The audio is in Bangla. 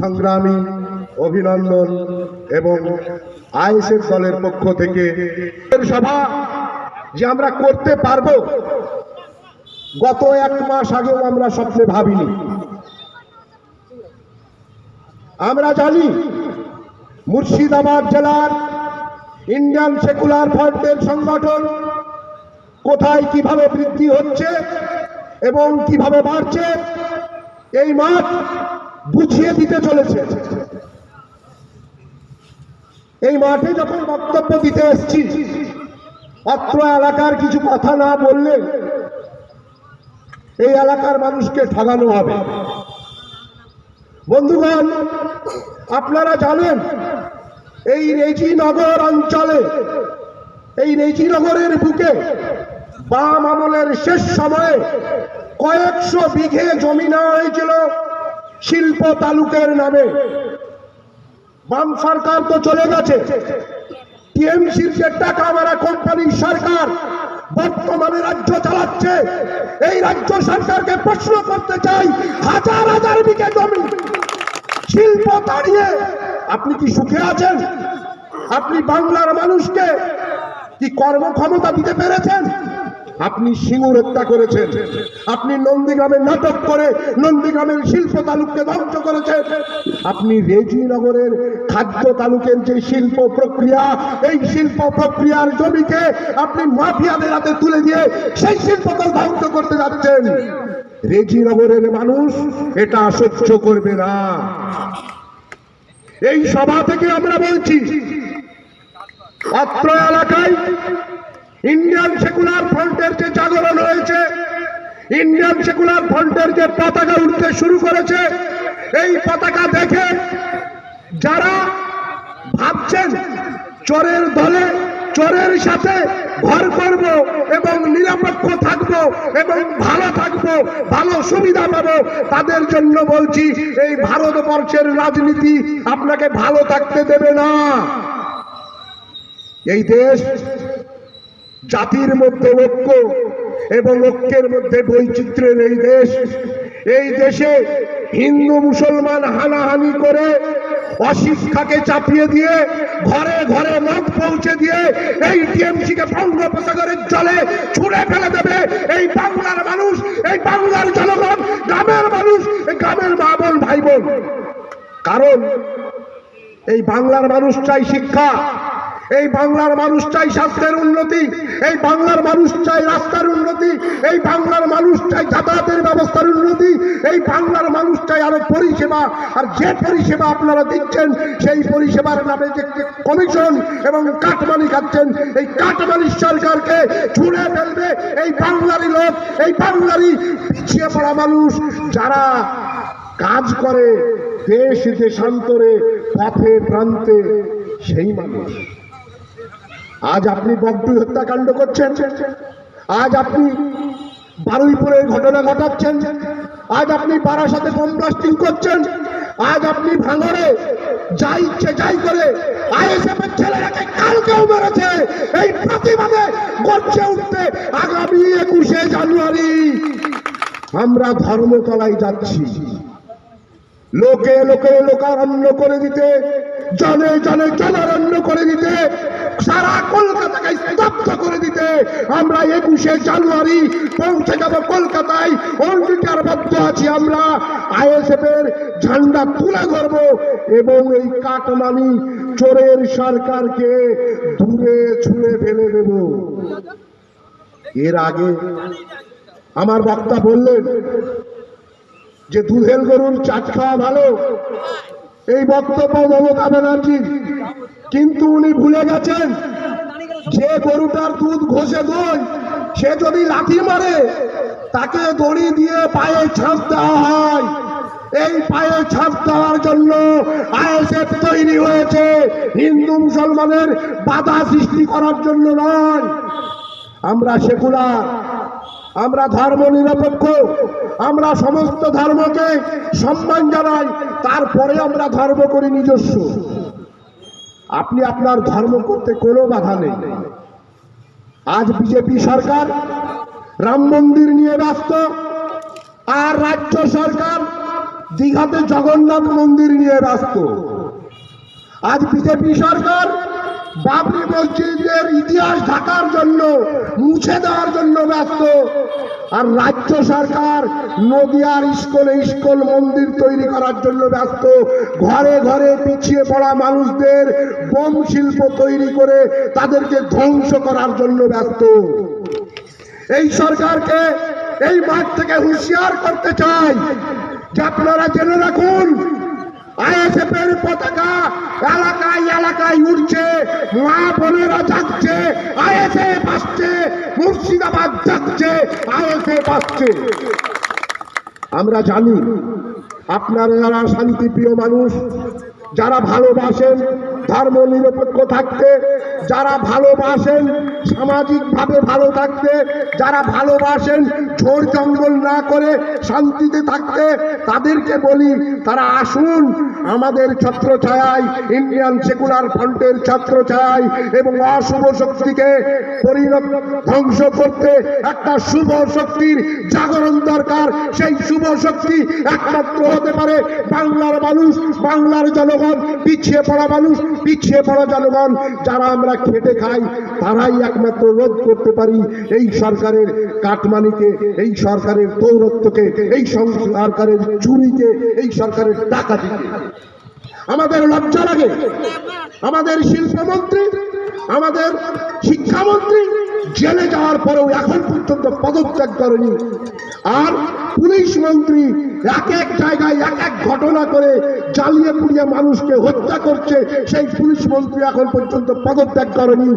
সংগ্রামী, অভিনন্দন এবং আইএসএফ দলের পক্ষ থেকে সভা যে আমরা করতে পারব, গত এক মাস আগেও আমরা স্বপ্নে ভাবিনি। আমরা জানি মুর্শিদাবাদ জেলার ইন্ডিয়ান সেকুলার ফ্রন্টের সংগঠন কোথায় কীভাবে বৃদ্ধি হচ্ছে এবং কীভাবে বাড়ছে, এই মাঠ বুঝিয়ে দিতে চলেছে। এই মাঠে যখন বক্তব্য দিতে এসছি, অত্র এলাকার কিছু কথা না বললে এই এলাকার মানুষকে ঠগানো হবে। বন্ধুগণ, আপনারা জানেন, এই রেজিনগর অঞ্চলে, এই রেজিনগরের বুকে বাম আমলের শেষ সময়ে কয়েকশো বিঘে জমি নেওয়া হয়েছিল। শিল্প তালুকের নামে। বাম সরকার তো চলে গেছে। টিএমসির যে টাকা মারা কোম্পানির সরকার বর্তমানে রাজ্য চালাচ্ছে, এই রাজ্য সরকারকে প্রশ্ন করতে চাই, হাজার হাজার বিঘে জমি শিল্প দাঁড়িয়ে আপনি কি সুখে আছেন? আপনি বাংলার মানুষকে কি কর্মক্ষমতা দিতে পেরেছেন? আপনি সিঙ্গুর হত্যা করেছেন। আপনি নন্দীগ্রামে নাটক করে নন্দীগ্রামের শিল্প তালুককে ধ্বংস করেছেন। আপনি রেজিনগরের খাদ্য তালুকের যে শিল্প প্রক্রিয়া, এই শিল্প প্রক্রিয়ার জমিকে আপনি মাফিয়াদের হাতে তুলে দিয়ে সেই শিল্পকে ধ্বংস করতে যাচ্ছেন। রেজিনগরের মানুষ এটা সহ্য করবে না। এই সভা থেকে আমরা বলছি, অত্র এলাকায় ইন্ডিয়ান সেকুলার ফ্রন্টের যে জাগরণ হয়েছে ইন্ডিয়ান সেকুলার ফ্রন্টের যে পতাকা উঠতে শুরু করেছে, এই পতাকা দেখে যারা ভাবছেন চোরের দলে, চোরের সাথে ঘর করব এবং নিরপেক্ষ থাকব এবং ভালো থাকব, ভালো সুবিধা পাবো, তাদের জন্য বলছি এই ভারতবর্ষের রাজনীতি আপনাকে ভালো থাকতে দেবে না। এই দেশ জাতির মধ্যে ঐক্য এবং ঐক্যের মধ্যে বৈচিত্র্যের এই দেশ, এই দেশে হিন্দু মুসলমান হানাহানি করে অশিক্ষাকে চাপিয়ে দিয়ে ঘরে ঘরে মত পৌঁছে দিয়ে এই টিএমসি কে বঙ্গোপসাগরের জলে ছুঁড়ে ফেলে দেবে। এই বাংলার মানুষ, এই বাংলার জনগণ, গ্রামের মানুষ, এই গ্রামের মা বোন, ভাই বোন। কারণ এই বাংলার মানুষ চাই শিক্ষা। এই বাংলার মানুষ চাই স্বাস্থ্যের উন্নতি, এই বাংলার মানুষ চাই রাস্তার উন্নতি, এই বাংলার মানুষ চাই যাতায়াতের ব্যবস্থার উন্নতি, এই বাংলার মানুষ চাই আরও পরিষেবা, আর যে পরিষেবা আপনারা দিচ্ছেন, সেই পরিষেবার নামে যে কমিশন এবং কাটমানি খাচ্ছেন এই কাটমানি সরকারকে ছুঁড়ে ফেলবে এই বাংলারই লোক, এই বাংলারই পিছিয়ে পড়া মানুষ, যারা কাজ করে দেশ, দেশান্তরে, পথে, প্রান্তে, সেই মানুষ। আজ আপনি বগডু হত্যাকাণ্ড করছেন। আজ আপনি বারুইপুরের ঘটনা ঘটাচ্ছেন। আজ আপনি বারাসাতে বোম ব্লাস্টিং করছেন। আজ আপনি ভাঙরে যা ইচ্ছে যাই করে আইএসএফ এর ছেলেরাকে কালকেও মেরেছে। এই প্রতিবাদে গর্জে উঠতে আগামী একুশে জানুয়ারি আমরা ধর্মতলায় যাচ্ছি। লোকে লোকে লোকারণ্য করে দিতে, জনে জনে জনারণ্য করে দিতে সারা কলকাতাকে স্তব্ধ করে দিতে আমরা একুশে জানুয়ারি পৌঁছে যাব কলকাতায়। অঙ্গীকারবদ্ধ আছি আমরা। আইএসএফ এর ঝান্ডা তুলে ধরব এবং এই কাটমানি চোরের সরকারকে দূরে ছুঁড়ে ফেলে দেব। এর আগে আমার বক্তা বললেন যে দুধের গরুর চাট খাওয়া ভালো। এই বক্তব্য মমতা ব্যানার্জি কিন্তু উনি ভুলে গেছেন যে গরুটার দুধ ঘষে দই, সে যদি লাঠি মারে, তাকে দড়ি দিয়ে পায়ে ছাপ দেওয়া হয়। এই পায়ে ছাপ দেওয়ার জন্য আইএসএফ তৈরি হয়েছে। হিন্দু মুসলমানের বাধা সৃষ্টি করার জন্য নয়। আমরা সেকুলার, আমরা ধর্ম নিরপেক্ষ, আমরা সমস্ত ধর্মকে সম্মান জানাই, তারপরে আমরা ধর্ম করি নিজস্ব। আপনি আপনার ধর্ম করতে কোনো বাধা নেই। আজ বিজেপি সরকার রাম মন্দির নিয়ে ব্যস্ত, আর রাজ্য সরকার দীঘাতে জগন্নাথ মন্দির নিয়ে ব্যস্ত। আজ বিজেপি সরকার বাবরি মসজিদের ইতিহাস ঢাকার জন্য, মুছে দেওয়ার জন্য ব্যস্ত। আর রাজ্য সরকার নদিয়ার স্কুলে স্কুল মন্দির তৈরি করার জন্য ব্যস্ত। ঘরে ঘরে পিছিয়ে পড়া মানুষদের বোম শিল্প তৈরি করে তাদেরকে ধ্বংস করার জন্য ব্যস্ত। এই সরকারকে এই মাঠ থেকে হুঁশিয়ার করতে চাই যে আপনারা জেনে রাখুন আইএসএফ এর পতাকা এলাকায় এলাকায় উঠছে মা বোনেরা যাচ্ছে আয়েসে পাচ্ছে মুর্শিদাবাদ যাচ্ছে আয়েসে পাচ্ছে আমরা জানি, আপনারা যারা শান্তিপ্রিয় মানুষ, যারা ভালোবাসেন, ধর্ম নিরপেক্ষ থাকতে যারা ভালোবাসেন, সামাজিকভাবে ভালো থাকতে, যারা ভালোবাসেন ঝোড় জঙ্গল না করে শান্তিতে থাকতে, তাদেরকে বলি, তারা আসুন আমাদের ছত্র ছায়ায় ইন্ডিয়ান সেকুলার ফ্রন্টের ছত্র ছায়ায় এবং অশুভ শক্তিকে পরিণত, ধ্বংস করতে একটা শুভ শক্তির জাগরণ দরকার। সেই শুভ শক্তি একমাত্র হতে পারে বাংলার মানুষ, বাংলার জনগণ, পিছিয়ে পড়া মানুষ, পিছিয়ে পড়া জনগণ, যারা আমরা খেটে খাই, তারাই একমাত্র রোধ করতে পারি এই সরকারের কাটমানিকে, এই সরকারের দৌরত্বকে এই সরকারের চুরিকে, এই সরকারের ডাকাতিকে। আমাদের লজ্জা লাগে। আমাদের শিল্পমন্ত্রী, আমাদের শিক্ষামন্ত্রী জেলে যাওয়ার পরেও এখন পর্যন্ত পদত্যাগ করেনি। আর পুলিশ মন্ত্রী এক এক জায়গায় এক এক ঘটনা করে জ্বালিয়ে পুড়িয়ে মানুষকে হত্যা করছে, সেই পুলিশ মন্ত্রী এখন পর্যন্ত পদত্যাগ করেনি।